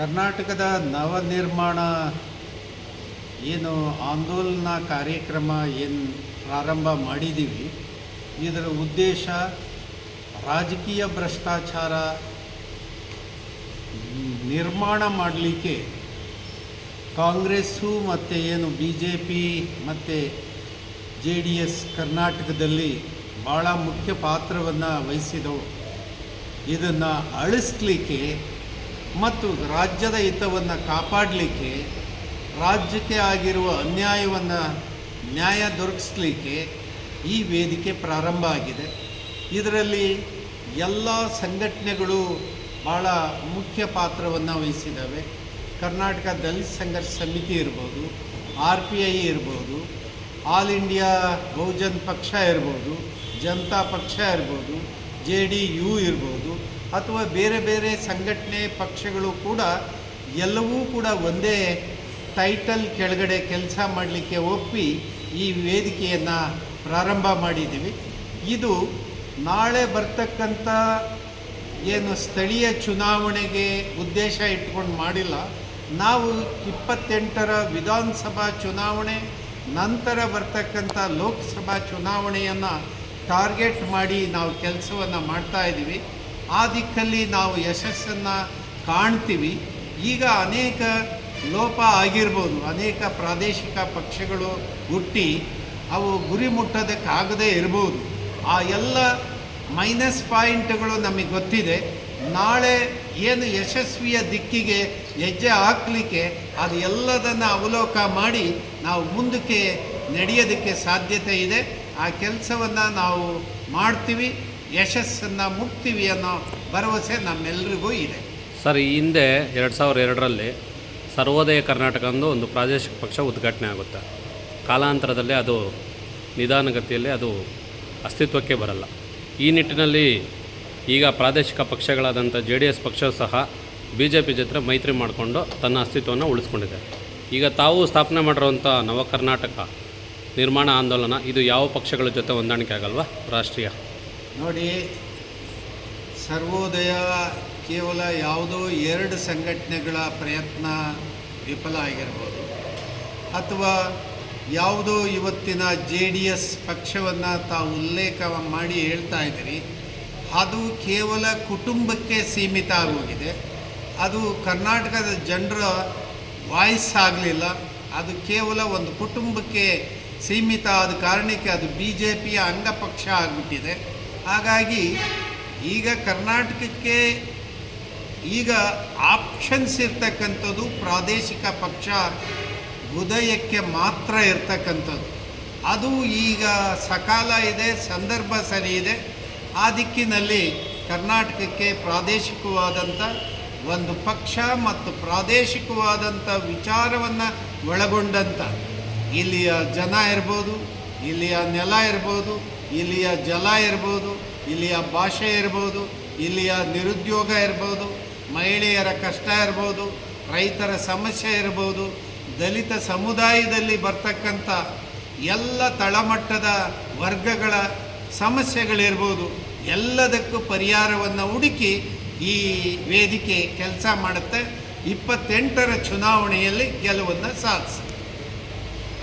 ಕರ್ನಾಟಕದ ನವನಿರ್ಮಾಣ ಏನು ಆಂದೋಲನ ಕಾರ್ಯಕ್ರಮ ಏನು ಪ್ರಾರಂಭ ಮಾಡಿದ್ದೀವಿ, ಇದರ ಉದ್ದೇಶ ರಾಜಕೀಯ ಭ್ರಷ್ಟಾಚಾರ ನಿರ್ಮಾಣ ಮಾಡಲಿಕ್ಕೆ ಕಾಂಗ್ರೆಸ್ಸು ಮತ್ತು ಏನು ಬಿ ಜೆ ಪಿ ಮತ್ತು ಜೆ ಡಿ ಎಸ್ ಕರ್ನಾಟಕದಲ್ಲಿ ಭಾಳ ಮುಖ್ಯ ಪಾತ್ರವನ್ನು ವಹಿಸಿದವು. ಇದನ್ನು ಅಳಿಸ್ಲಿಕ್ಕೆ ಮತ್ತು ರಾಜ್ಯದ ಹಿತವನ್ನು ಕಾಪಾಡಲಿಕ್ಕೆ, ರಾಜ್ಯಕ್ಕೆ ಆಗಿರುವ ಅನ್ಯಾಯವನ್ನು ನ್ಯಾಯ ದೊರಕಿಸ್ಲಿಕ್ಕೆ ಈ ವೇದಿಕೆ ಪ್ರಾರಂಭ ಆಗಿದೆ. ಇದರಲ್ಲಿ ಎಲ್ಲ ಸಂಘಟನೆಗಳು ಭಾಳ ಮುಖ್ಯ ಪಾತ್ರವನ್ನು ವಹಿಸಿದ್ದಾವೆ. ಕರ್ನಾಟಕ ದಲಿತ ಸಂಘರ್ಷ ಸಮಿತಿ ಇರ್ಬೋದು, ಆರ್ ಪಿ ಐ ಇರ್ಬೋದು, ಆಲ್ ಇಂಡಿಯಾ ಬಹುಜನ್ ಪಕ್ಷ ಇರ್ಬೋದು, ಜನತಾ ಪಕ್ಷ ಇರ್ಬೋದು, ಜೆ ಡಿ ಯು ಇರ್ಬೋದು ಅಥವಾ ಬೇರೆ ಬೇರೆ ಸಂಘಟನೆ ಪಕ್ಷಗಳು ಕೂಡ ಎಲ್ಲವೂ ಕೂಡ ಒಂದೇ ಟೈಟಲ್ ಕೆಳಗಡೆ ಕೆಲಸ ಮಾಡಲಿಕ್ಕೆ ಒಪ್ಪಿ ಈ ವೇದಿಕೆಯನ್ನು ಪ್ರಾರಂಭ ಮಾಡಿದ್ದೀವಿ. ಇದು ನಾಳೆ ಬರ್ತಕ್ಕಂಥ ಏನು ಸ್ಥಳೀಯ ಚುನಾವಣೆಗೆ ಉದ್ದೇಶ ಇಟ್ಕೊಂಡು ಮಾಡಿಲ್ಲ. ನಾವು ಇಪ್ಪತ್ತೆಂಟರ ವಿಧಾನಸಭಾ ಚುನಾವಣೆ, ನಂತರ ಬರ್ತಕ್ಕಂಥ ಲೋಕಸಭಾ ಚುನಾವಣೆಯನ್ನು ಟಾರ್ಗೆಟ್ ಮಾಡಿ ನಾವು ಕೆಲಸವನ್ನು ಮಾಡ್ತಾ ಇದ್ದೀವಿ. ಆ ದಿಕ್ಕಲ್ಲಿ ನಾವು ಯಶಸ್ಸನ್ನು ಕಾಣ್ತೀವಿ. ಈಗ ಅನೇಕ ಲೋಪ ಆಗಿರ್ಬೋದು. ಅನೇಕ ಪ್ರಾದೇಶಿಕ ಪಕ್ಷಗಳು ಹುಟ್ಟಿ ಅವು ಗುರಿ ಮುಟ್ಟೋದಕ್ಕಾಗದೇ ಇರ್ಬೋದು. ಆ ಎಲ್ಲ ಮೈನಸ್ ಪಾಯಿಂಟ್ಗಳು ನಮಗೆ ಗೊತ್ತಿದೆ. ನಾಳೆ ಏನು ಯಶಸ್ವಿಯ ದಿಕ್ಕಿಗೆ ಹೆಜ್ಜೆ ಹಾಕಲಿಕ್ಕೆ ಅದು ಎಲ್ಲದನ್ನು ಅವಲೋಕ ಮಾಡಿ ನಾವು ಮುಂದಕ್ಕೆ ನಡೆಯೋದಕ್ಕೆ ಸಾಧ್ಯತೆ ಇದೆ. ಆ ಕೆಲಸವನ್ನು ನಾವು ಮಾಡ್ತೀವಿ. ಯಶಸ್ಸನ್ನು ಮುಟ್ತೀವಿ ಅನ್ನೋ ಭರವಸೆ ನಮ್ಮೆಲ್ಲರಿಗೂ ಇದೆ. ಸರ್, ಈ ಹಿಂದೆ ಎರಡು ಸಾವಿರ ಎರಡರಲ್ಲಿ ಸರ್ವೋದಯ ಕರ್ನಾಟಕ ಅಂದು ಒಂದು ಪ್ರಾದೇಶಿಕ ಪಕ್ಷ ಉದ್ಘಾಟನೆ ಆಗುತ್ತೆ. ಕಾಲಾಂತರದಲ್ಲಿ ಅದು ನಿಧಾನಗತಿಯಲ್ಲಿ ಅದು ಅಸ್ತಿತ್ವಕ್ಕೆ ಬರಲ್ಲ. ಈ ನಿಟ್ಟಿನಲ್ಲಿ ಈಗ ಪ್ರಾದೇಶಿಕ ಪಕ್ಷಗಳಾದಂಥ ಜೆ ಡಿ ಎಸ್ ಪಕ್ಷ ಸಹ ಬಿ ಜೆ ಪಿ ಜೊತೆ ಮೈತ್ರಿ ಮಾಡಿಕೊಂಡು ತನ್ನ ಅಸ್ತಿತ್ವವನ್ನು ಉಳಿಸ್ಕೊಂಡಿದೆ. ಈಗ ತಾವು ಸ್ಥಾಪನೆ ಮಾಡಿರುವಂಥ ನವಕರ್ನಾಟಕ ನಿರ್ಮಾಣ ಆಂದೋಲನ, ಇದು ಯಾವ ಪಕ್ಷಗಳ ಜೊತೆ ಹೊಂದಾಣಿಕೆ ಆಗಲ್ವಾ? ರಾಷ್ಟ್ರೀಯ. ನೋಡಿ, ಸರ್ವೋದಯ ಕೇವಲ ಯಾವುದೋ ಎರಡು ಸಂಘಟನೆಗಳ ಪ್ರಯತ್ನ ವಿಫಲ ಆಗಿರ್ಬೋದು. ಅಥವಾ ಯಾವುದೋ ಇವತ್ತಿನ ಜೆ ಡಿ ಎಸ್ ಪಕ್ಷವನ್ನು ತಾವು ಉಲ್ಲೇಖ ಮಾಡಿ ಹೇಳ್ತಾ ಇದ್ದೀರಿ, ಅದು ಕೇವಲ ಕುಟುಂಬಕ್ಕೆ ಸೀಮಿತ ಆಗೋಗಿದೆ. ಅದು ಕರ್ನಾಟಕದ ಜನರ ವಾಯ್ಸ್ ಆಗಲಿಲ್ಲ. ಅದು ಕೇವಲ ಒಂದು ಕುಟುಂಬಕ್ಕೆ ಸೀಮಿತ ಆದ ಕಾರಣಕ್ಕೆ ಅದು ಬಿ ಜೆ ಪಿಯ ಅಂಗಪಕ್ಷ ಆಗಿಬಿಟ್ಟಿದೆ. ಹಾಗಾಗಿ ಈಗ ಕರ್ನಾಟಕಕ್ಕೆ ಈಗ ಆಪ್ಷನ್ಸ್ ಇರ್ತಕ್ಕಂಥದ್ದು ಪ್ರಾದೇಶಿಕ ಪಕ್ಷ ಉದಯಕ್ಕೆ ಮಾತ್ರ ಇರ್ತಕ್ಕಂಥದ್ದು. ಅದು ಈಗ ಸಕಾಲ ಇದೆ, ಸಂದರ್ಭ ಸರಿ ಇದೆ. ಆ ದಿಕ್ಕಿನಲ್ಲಿ ಕರ್ನಾಟಕಕ್ಕೆ ಪ್ರಾದೇಶಿಕವಾದಂಥ ಒಂದು ಪಕ್ಷ ಮತ್ತು ಪ್ರಾದೇಶಿಕವಾದಂಥ ವಿಚಾರವನ್ನು ಒಳಗೊಂಡಂಥ ಇಲ್ಲಿಯ ಜನ ಇರ್ಬೋದು ಇಲ್ಲಿಯ ನೆಲ ಇರ್ಬೋದು, ಇಲ್ಲಿಯ ಜಲ ಇರ್ಬೋದು, ಇಲ್ಲಿಯ ಭಾಷೆ ಇರ್ಬೋದು, ಇಲ್ಲಿಯ ನಿರುದ್ಯೋಗ ಇರ್ಬೋದು, ಮಹಿಳೆಯರ ಕಷ್ಟ ಇರ್ಬೋದು, ರೈತರ ಸಮಸ್ಯೆ ಇರ್ಬೋದು, ದಲಿತ ಸಮುದಾಯದಲ್ಲಿ ಬರ್ತಕ್ಕಂಥ ಎಲ್ಲ ತಳಮಟ್ಟದ ವರ್ಗಗಳ ಸಮಸ್ಯೆಗಳಿರ್ಬೋದು, ಎಲ್ಲದಕ್ಕೂ ಪರಿಹಾರವನ್ನು ಹುಡುಕಿ ಈ ವೇದಿಕೆ ಕೆಲಸ ಮಾಡುತ್ತೆ. ಇಪ್ಪತ್ತೆಂಟರ ಚುನಾವಣೆಯಲ್ಲಿ ಗೆಲುವನ್ನು ಸಾಧಿಸುತ್ತೆ.